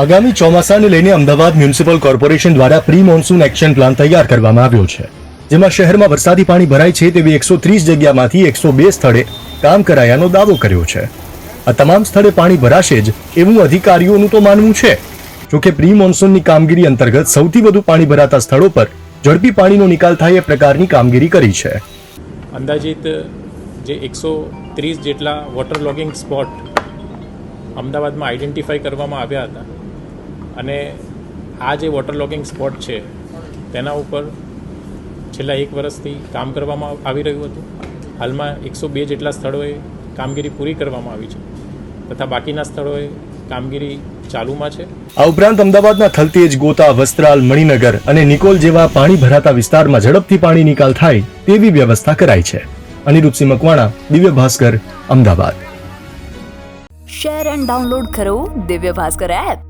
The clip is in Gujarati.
આગામી ચોમાસાને લઈને અમદાવાદ મ્યુનિસિપલ કોર્પોરેશન દ્વારા પ્રી મોન્સૂન એક્શન પ્લાન તૈયાર કરવામાં આવ્યો છે. જેમાં શહેરમાં વરસાદી પાણી ભરાય છે તેવી એકસો ત્રીસ જગ્યામાંથી એકસો બે સ્થળે કામ કરાયાનો દાવો કર્યો છે. આ તમામ સ્થળે પાણી ભરાશે જ એવું અધિકારીઓનું તો માનવું છે. જોકે પ્રી મોન્સૂનની કામગીરી અંતર્ગત સૌથી વધુ પાણી ભરાતા સ્થળો પર ઝડપી પાણીનો નિકાલ થાય એ પ્રકારની કામગીરી કરી છે. અંદાજિત જે એકસો ત્રીસ જેટલા વોટર લોગિંગ સ્પોટ અમદાવાદમાં આઈડેન્ટિફાઈ કરવામાં આવ્યા હતા અને આ જે વોટર લોગિંગ સ્પોટ છે તેના ઉપર છેલ્લા એક વર્ષથી કામ કરવામાં આવી રહ્યું હતું. હાલમાં એકસો બે જેટલા સ્થળોએ કામગીરી પૂરી કરવામાં આવી છે તથા બાકીના સ્થળોએ કામગીરી ચાલુમાં છે. આ ઉપરાંત અમદાવાદના થલતેજ ગોતા વસ્ત્રાલ મણિનગર અને નિકોલ જેવા પાણી ભરાતા વિસ્તારમાં ઝડપથી પાણી નિકાલ થાય તેવી વ્યવસ્થા કરાઈ છે. Aniruddhsinh Makwana Divya Bhaskar Ahmedabad. Share and download કરો દિવ્ય ભાસ્કર એપ